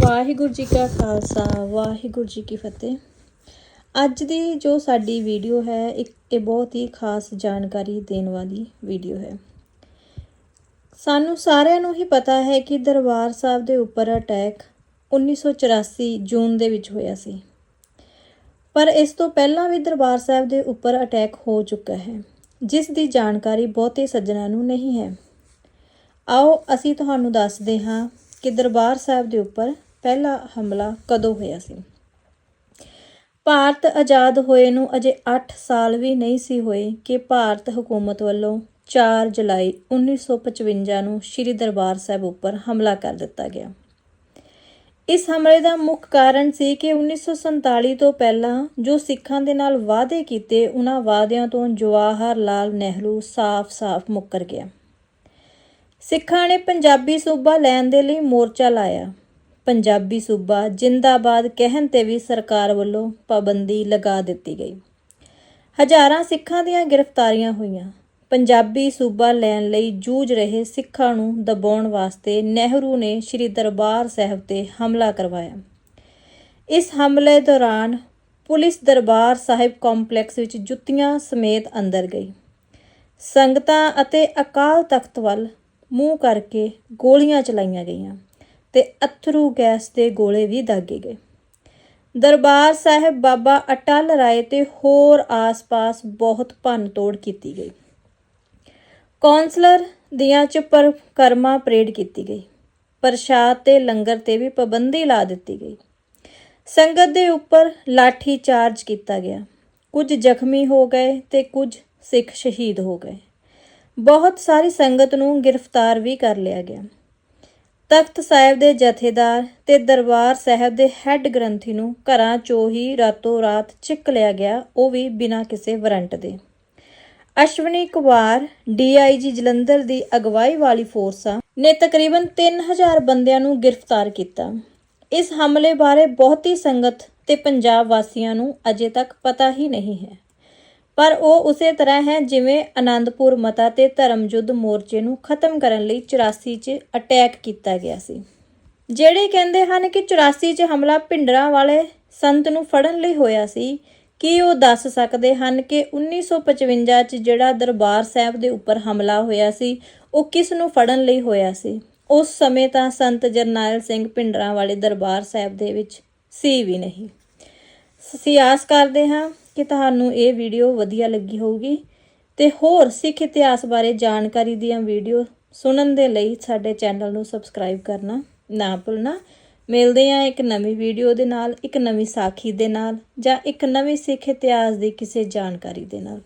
ਵਾਹਿਗੁਰੂ ਜੀ ਕਾ ਖਾਲਸਾ, ਵਾਹਿਗੁਰੂ ਜੀ ਕੀ ਫਤਿਹ। ਅੱਜ ਦੀ ਜੋ ਸਾਡੀ ਵੀਡੀਓ ਹੈ, ਇੱਕ ਇਹ ਬਹੁਤ ਹੀ ਖਾਸ ਜਾਣਕਾਰੀ ਦੇਣ ਵਾਲੀ ਵੀਡੀਓ ਹੈ। ਸਾਨੂੰ ਸਾਰਿਆਂ ਨੂੰ ਹੀ ਪਤਾ ਹੈ ਕਿ ਦਰਬਾਰ ਸਾਹਿਬ ਦੇ ਉੱਪਰ ਅਟੈਕ 1984 ਜੂਨ ਦੇ ਵਿੱਚ ਹੋਇਆ ਸੀ। ਪਰ ਇਸ ਤੋਂ ਪਹਿਲਾਂ ਵੀ ਦਰਬਾਰ ਸਾਹਿਬ ਦੇ ਉੱਪਰ ਅਟੈਕ ਹੋ ਚੁੱਕਾ ਹੈ, ਜਿਸ ਦੀ ਜਾਣਕਾਰੀ ਬਹੁਤੇ ਸੱਜਣਾਂ ਨੂੰ ਨਹੀਂ ਹੈ। ਆਓ ਅਸੀਂ ਤੁਹਾਨੂੰ ਦੱਸਦੇ ਹਾਂ ਕਿ ਦਰਬਾਰ ਸਾਹਿਬ ਦੇ ਉੱਪਰ ਪਹਿਲਾ ਹਮਲਾ ਕਦੋਂ ਹੋਇਆ ਸੀ? ਭਾਰਤ ਆਜ਼ਾਦ ਹੋਏ ਨੂੰ ਅਜੇ 8 ਸਾਲ ਵੀ ਨਹੀਂ ਸੀ ਹੋਏ ਕਿ ਭਾਰਤ ਹਕੂਮਤ ਵੱਲੋਂ 4 ਜੁਲਾਈ 1955 ਨੂੰ ਸ੍ਰੀ ਦਰਬਾਰ ਸਾਹਿਬ ਉੱਪਰ ਹਮਲਾ ਕਰ ਦਿੱਤਾ ਗਿਆ। ਇਸ ਹਮਲੇ ਦਾ ਮੁੱਖ ਕਾਰਨ ਸੀ ਕਿ 1947 ਤੋਂ ਪਹਿਲਾਂ ਜੋ ਸਿੱਖਾਂ ਦੇ ਨਾਲ ਵਾਅਦੇ ਕੀਤੇ ਉਹਨਾਂ ਵਾਅਦਿਆਂ ਤੋਂ ਜਵਾਹਰ ਲਾਲ ਨਹਿਰੂ ਸਾਫ਼-ਸਾਫ਼ ਮੁੱਕਰ ਗਿਆ। ਸਿੱਖਾਂ ਨੇ ਪੰਜਾਬੀ ਸੂਬਾ ਲੈਣ ਦੇ ਲਈ ਮੋਰਚਾ ਲਾਇਆ। ਪੰਜਾਬੀ ਸੂਬਾ ਜਿੰਦਾਬਾਦ ਕਹਿਣ ਤੇ ਵੀ ਸਰਕਾਰ ਵੱਲੋਂ ਪਾਬੰਦੀ ਲਗਾ ਦਿੱਤੀ ਗਈ। ਹਜ਼ਾਰਾਂ ਸਿੱਖਾਂ ਦੀਆਂ ਗ੍ਰਿਫਤਾਰੀਆਂ ਹੋਈਆਂ। ਪੰਜਾਬੀ ਸੂਬਾ ਲੈਣ ਲਈ ਜੂਝ ਰਹੇ ਸਿੱਖਾਂ ਨੂੰ ਦਬਾਉਣ ਵਾਸਤੇ ਨਹਿਰੂ ਨੇ ਸ੍ਰੀ ਦਰਬਾਰ ਸਾਹਿਬ ਤੇ ਹਮਲਾ ਕਰਵਾਇਆ। ਇਸ ਹਮਲੇ ਦੌਰਾਨ ਪੁਲਿਸ ਦਰਬਾਰ ਸਾਹਿਬ ਕੰਪਲੈਕਸ ਵਿੱਚ ਜੁੱਤੀਆਂ ਸਮੇਤ ਅੰਦਰ ਗਈ। ਸੰਗਤਾਂ ਅਤੇ ਅਕਾਲ ਤਖਤ ਵੱਲ ਮੂੰਹ ਕਰਕੇ ਗੋਲੀਆਂ ਚਲਾਈਆਂ ਗਈਆਂ। ਤੇ ਅਥਰੂ ਗੈਸ ਦੇ ਗੋਲੇ ਵੀ ਦਾਗੇ ਗਏ। ਦਰਬਾਰ ਸਾਹਿਬ ਬਾਬਾ ਅਟਲ ਰਾਏ ਤੇ ਹੋਰ ਆਸ-ਪਾਸ ਬਹੁਤ ਭੰਨ-ਤੋੜ ਕੀਤੀ ਗਈ। ਕੌਂਸਲਰ ਦੀਆਂ ਚ ਪਰ ਕਰਮਾ ਪਰੇਡ ਕੀਤੀ ਗਈ। ਪ੍ਰਸ਼ਾਦ ਤੇ ਲੰਗਰ ਤੇ ਵੀ ਪਾਬੰਦੀ ਲਾ ਦਿੱਤੀ ਗਈ। ਸੰਗਤ ਦੇ ਉੱਪਰ ਲਾਠੀ ਚਾਰਜ ਕੀਤਾ ਗਿਆ। ਕੁਝ ਜ਼ਖਮੀ ਹੋ ਗਏ ਤੇ ਕੁਝ ਸਿੱਖ ਸ਼ਹੀਦ ਹੋ ਗਏ। ਬਹੁਤ ਸਾਰੀ ਸੰਗਤ ਨੂੰ ਗ੍ਰਿਫਤਾਰ ਵੀ ਕਰ ਲਿਆ ਗਿਆ। ਤਖਤ ਸਾਹਿਬ ਦੇ ਜਥੇਦਾਰ ਤੇ ਦਰਬਾਰ ਸਾਹਿਬ ਦੇ ਹੈੱਡ ਗ੍ਰੰਥੀ ਨੂੰ ਘਰਾਂ ਚੋਂ ਹੀ ਰਾਤੋਂ ਰਾਤ ਚਿੱਕ ਲਿਆ ਗਿਆ, ਉਹ ਵੀ ਬਿਨਾਂ ਕਿਸੇ ਵਾਰੰਟ ਦੇ। ਅਸ਼ਵਨੀ ਕੁਮਾਰ ਡੀਆਈਜੀ ਜਲੰਧਰ ਦੀ ਅਗਵਾਈ ਵਾਲੀ ਫੋਰਸਾਂ ਨੇ ਤਕਰੀਬਨ 3000 ਬੰਦਿਆਂ ਨੂੰ ਗ੍ਰਿਫਤਾਰ ਕੀਤਾ। ਇਸ ਹਮਲੇ ਬਾਰੇ ਬਹੁਤੀ ਸੰਗਤ ਤੇ ਪੰਜਾਬ ਵਾਸੀਆਂ ਨੂੰ ਅਜੇ ਤੱਕ ਪਤਾ ਹੀ ਨਹੀਂ ਹੈ। ਪਰ ਉਹ ਉਸੇ ਤਰ੍ਹਾਂ ਹੈ ਜਿਵੇਂ ਆਨੰਦਪੁਰ ਮਤਾ ਤੇ ਧਰਮ ਯੁੱਧ ਮੋਰਚੇ ਨੂੰ ਖਤਮ ਕਰਨ ਲਈ 84 'ਚ ਅਟੈਕ ਕੀਤਾ ਗਿਆ ਸੀ। ਜਿਹੜੇ ਕਹਿੰਦੇ ਹਨ ਕਿ 84 'ਚ ਹਮਲਾ ਭਿੰਡਰਾਂ ਵਾਲੇ ਸੰਤ ਨੂੰ ਫੜਨ ਲਈ ਹੋਇਆ ਸੀ, ਕੀ ਉਹ ਦੱਸ ਸਕਦੇ ਹਨ ਕਿ 1955 'ਚ ਜਿਹੜਾ ਦਰਬਾਰ ਸਾਹਿਬ ਦੇ ਉੱਪਰ ਹਮਲਾ ਹੋਇਆ ਸੀ, ਉਹ ਕਿਸ ਨੂੰ ਫੜਨ ਲਈ ਹੋਇਆ ਸੀ? ਉਸ ਸਮੇਂ ਤਾਂ ਸੰਤ ਜਰਨੈਲ ਸਿੰਘ ਭਿੰਡਰਾਂ ਵਾਲੇ ਦਰਬਾਰ ਸਾਹਿਬ ਦੇ ਵਿੱਚ ਸੀ ਵੀ ਨਹੀਂ। ਸਿਆਸ ਕਰਦੇ ਹਾਂ। ਕਿ ਤੁਹਾਨੂੰ ਇਹ ਵੀਡੀਓ ਵਧੀਆ ਲੱਗੀ ਹੋਊਗੀ ਤੇ ਹੋਰ ਸਿੱਖ ਇਤਿਹਾਸ ਬਾਰੇ ਜਾਣਕਾਰੀ ਦੀਆਂ ਵੀਡੀਓ ਸੁਣਨ ਦੇ ਲਈ ਸਾਡੇ ਚੈਨਲ ਨੂੰ ਸਬਸਕ੍ਰਾਈਬ ਕਰਨਾ ਨਾ ਭੁੱਲਣਾ। ਮਿਲਦੇ ਹਾਂ ਇੱਕ ਨਵੀਂ ਵੀਡੀਓ ਦੇ ਨਾਲ, ਇੱਕ ਨਵੀਂ ਸਾਖੀ ਦੇ ਨਾਲ ਜਾਂ ਇੱਕ ਨਵੇਂ ਸਿੱਖ ਇਤਿਹਾਸ ਦੀ ਕਿਸੇ ਜਾਣਕਾਰੀ ਦੇ ਨਾਲ।